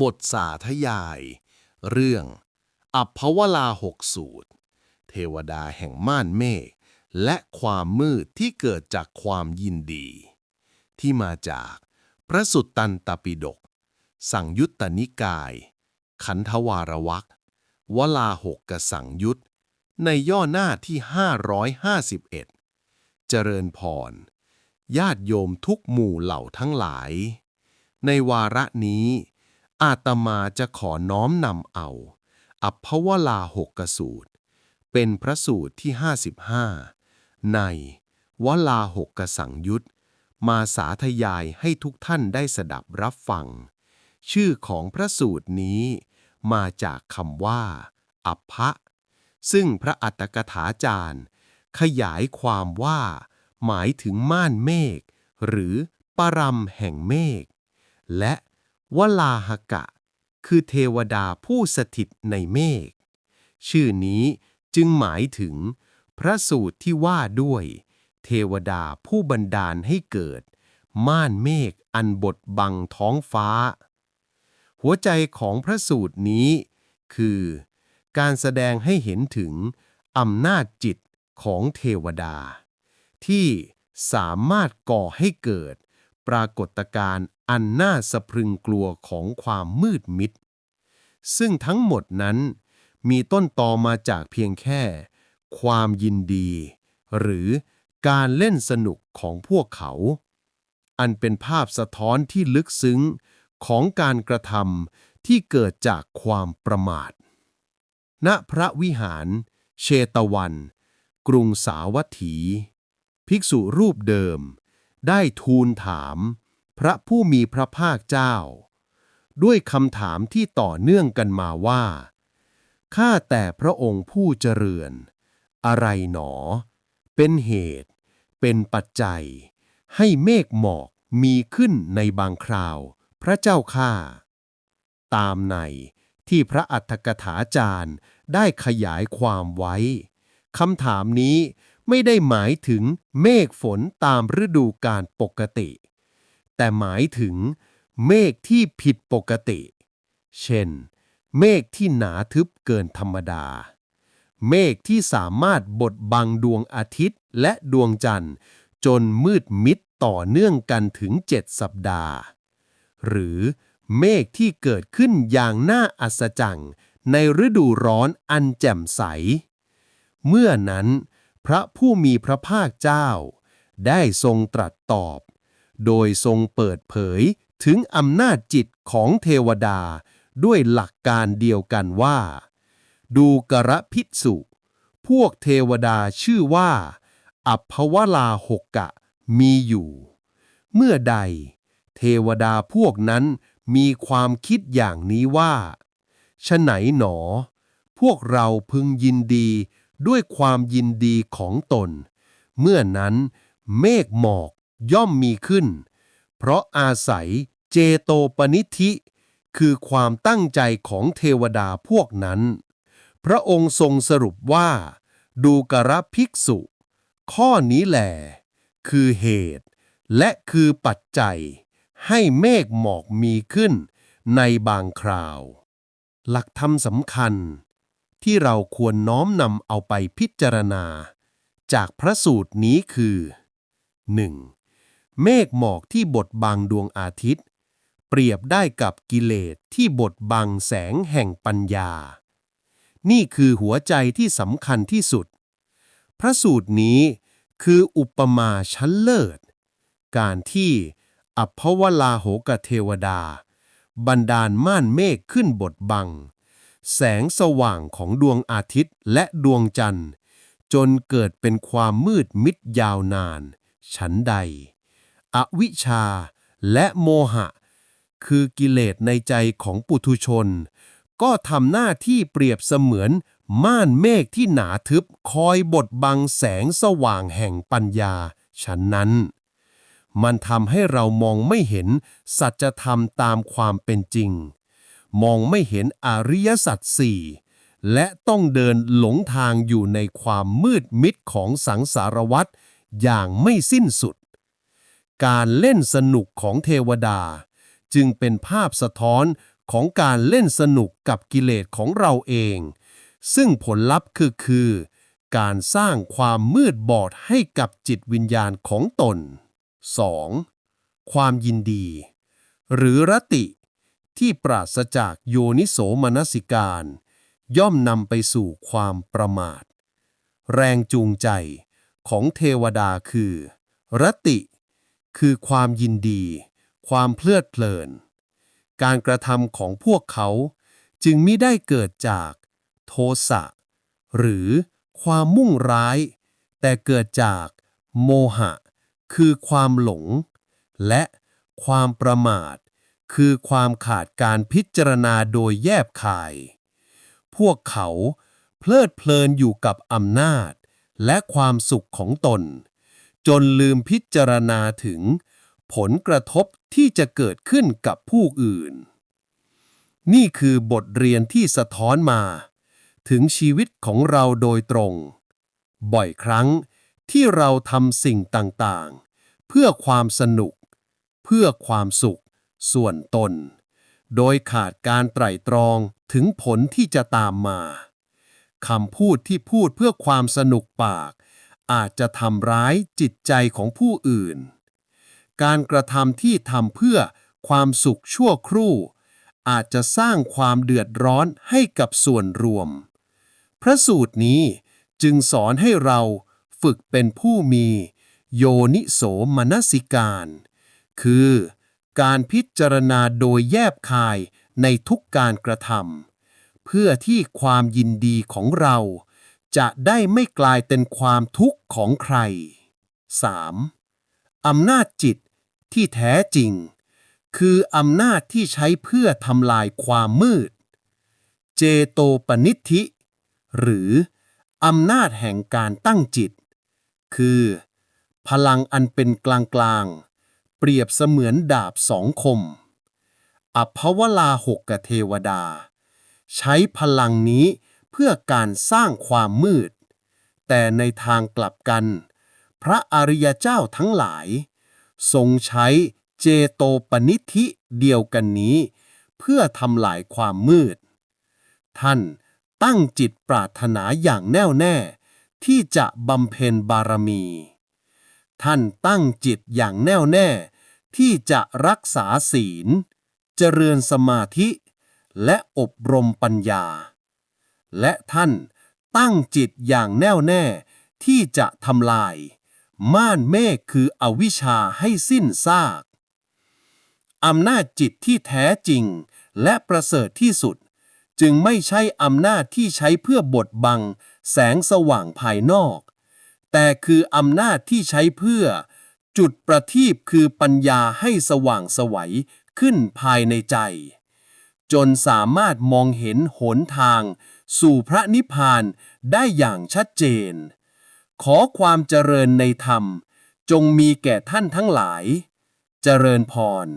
บทสาธยาย เรื่อง อัปภวลาหกสูตร เทวดาแห่งม่านเมฆและความมืดที่เกิดจากความยินดี ที่มาจากพระสุตตันตปิฎกสังยุตตนิกาย ขันธวารวักวลาหกกสังยุตในย่อหน้าที่ 551 เจริญพร ญาติโยมทุกหมู่เหล่าทั้งหลาย ในวาระนี้ อาตมาจะขอน้อมนำเอา อัปภวลาหกกสูตร เป็นพระสูตรที่ 55 ในวลาหกกสังยุตมาสาธยายให้ทุกท่านได้สดับรับฟัง ชื่อของพระสูตรนี้มาจากคำว่า อัปภะซึ่งพระอัตถกถาจารย์ ขยายความว่า หมายถึงม่านเมฆหรือปรำแห่งเมฆและ วลาหกะ คือเทวดาผู้สถิตในเมฆ ชื่อนี้จึงหมายถึง พระสูตรที่ว่าด้วย เทวดาผู้บันดาลให้เกิด ม่านเมฆอันบดบังท้องฟ้า หัวใจของพระสูตรนี้ คือ การแสดงให้เห็นถึงอำนาจจิตของเทวดา ที่สามารถก่อให้เกิด ปรากฏการณ์ อันน่าสะพรึงกลัวของความมืดมิด ซึ่งทั้งหมดนั้นมีต้นตอมาจากเพียงแค่ ความยินดี หรือการเล่นสนุกของพวกเขา อันเป็นภาพสะท้อนที่ลึกซึ้งของการกระทำที่เกิดจากความประมาท ณพระวิหาร เชตวัน กรุงสาวัตถี ภิกษุรูปเดิม ได้ทูลถาม พระผู้มีพระภาคเจ้า ด้วยคำถามที่ต่อเนื่องกันมาว่า ข้าแต่พระองค์ผู้เจริญ อะไรหนอ เป็นเหตุ เป็นปัจจัย ให้เมฆหมอกมีขึ้นในบางคราว พระเจ้าข้าตามในที่พระอัฏฐกถาจารย์ได้ขยายความไว้คำถามนี้ไม่ได้หมายถึงเมฆฝนตามฤดูกาลปกติ แต่หมายถึง เมฆที่ผิดปกติ เช่น เมฆที่หนาทึบเกินธรรมดา เมฆที่สามารถบดบังดวงอาทิตย์และดวงจันทร์ จนมืดมิดต่อเนื่องกันถึงเจ็ดสัปดาห์ หรือเมฆที่เกิดขึ้นอย่างน่าอัศจรรย์ในฤดูร้อนอันแจ่มใส เมื่อนั้น พระผู้มีพระภาคเจ้า ได้ทรงตรัสตอบ โดยทรงเปิดเผยถึงอำนาจจิตของเทวดา ด้วยหลักการเดียวกันว่า ดูกระพิษสุ พวกเทวดาชื่อว่า อัปภวลาหกกะมีอยู่ เมื่อใด เทวดาพวกนั้นมีความคิดอย่างนี้ว่าฉไหนหนอ พวกเราพึงยินดีด้วยความยินดีของตน เมื่อนั้นเมฆหมอก ย่อมมีขึ้น เพราะอาศัยเจโตปนิธิ คือความตั้งใจของเทวดาพวกนั้น พระองค์ทรงสรุปว่า ดูกระภิกษุ ข้อนี้แหลคือเหตุ และคือปัจจัย ให้เมฆหมอกมีขึ้น ในบางคราว หลักธรรมสำคัญ ที่เราควรน้อมนำเอาไปพิจารณา จากพระสูตรนี้คือ 1. เมฆหมอกที่บดบังดวงอาทิตย์ เปรียบได้กับกิเลสที่บดบังแสงแห่งปัญญา นี่คือหัวใจที่สำคัญที่สุด พระสูตรนี้คืออุปมาชั้นเลิศ การที่อัปภวลาโหกเทวดา บันดาลม่านเมฆขึ้นบดบัง แสงสว่างของดวงอาทิตย์และดวงจันทร์ จนเกิดเป็นความมืดมิดยาวนาน ฉันใด อวิชชา และโมหะ คือกิเลสในใจของปุถุชน ก็ทำหน้าที่เปรียบเสมือน ม่านเมฆที่หนาทึบคอยบดบังแสงสว่างแห่งปัญญาฉันนั้น มันทำให้เรามองไม่เห็น สัจธรรมตามความเป็นจริง มองไม่เห็นอริยสัจสี่และต้องเดินหลงทางอยู่ในความมืดมิดของสังสารวัฏอย่างไม่สิ้นสุด การเล่นสนุกของเทวดา จึงเป็นภาพสะท้อนของการเล่นสนุกกับกิเลสของเราเอง ซึ่งผลลัพธ์คือคือ การสร้างความมืดบอดให้กับจิตวิญญาณของตน 2. ความยินดี หรือรติ ที่ปราศจากโยนิโสมนสิการ ย่อมนำไปสู่ความประมาท แรงจูงใจของเทวดาคือ รติ คือความยินดี ความเพลิดเพลิน การกระทำของพวกเขาจึงไม่ได้เกิดจากโทสะ หรือความมุ่งร้าย แต่เกิดจากโมหะ คือความหลง และความประมาท คือความขาดการพิจารณาโดยแยบคาย พวกเขาเพลิดเพลินอยู่กับอำนาจ และความสุขของตน จนลืมพิจารณาถึง ผลกระทบที่จะเกิดขึ้นกับผู้อื่น นี่คือบทเรียนที่สะท้อนมา ถึงชีวิตของเราโดยตรง บ่อยครั้งที่เราทำสิ่งต่างๆ เพื่อความสนุก เพื่อความสุข ส่วนตน โดยขาดการไตร่ตรองถึงผลที่จะตามมาคำพูดที่พูดเพื่อความสนุกปาก อาจจะทำร้ายจิตใจของผู้อื่น การกระทำที่ทำเพื่อความสุขชั่วครู่ อาจจะสร้างความเดือดร้อนให้กับส่วนรวม พระสูตรนี้จึงสอนให้เราฝึกเป็นผู้มี โยนิโสมนสิการ คือการพิจารณาโดยแยบคายในทุกการกระทำเพื่อที่ความยินดีของเรา จะได้ไม่กลายเป็นความทุกข์ของใคร 3. อำนาจจิตที่แท้จริง คืออำนาจที่ใช้เพื่อทำลายความมืด เจโตปนิธิ หรืออำนาจแห่งการตั้งจิต คือ พลังอันเป็นกลางกลางๆเปรียบเสมือนดาบสองคม อภวลาหกกเทวดา ใช้พลังนี้ พื่อการสร้างความมืด แต่ในทางกลับกัน พระอริยเจ้าทั้งหลาย ทรงใช้เจโตปนิธิเดียวกันนี้ เพื่อทำลายความมืด ท่านตั้งจิตปรารถนาอย่างแน่วแน่ ที่จะบำเพ็ญบารมี ท่านตั้งจิตอย่างแน่วแน่ ที่จะรักษาศีล เจริญสมาธิ และอบรมปัญญา และท่านตั้งจิตอย่างแน่วแน่ ที่จะทำลาย ม่านเมฆคืออวิชชาให้สิ้นซากอำนาจจิตที่แท้จริง และประเสริฐที่สุด จึงไม่ใช่อำนาจที่ใช้เพื่อบดบัง แสงสว่างภายนอก แต่คืออำนาจที่ใช้เพื่อ จุดประทีปคือปัญญาให้สว่างสวัยขึ้นภายในใจ จนสามารถมองเห็นหนทาง สู่พระนิพพานได้อย่างชัดเจน ขอความเจริญในธรรม จงมีแก่ท่านทั้งหลาย เจริญพร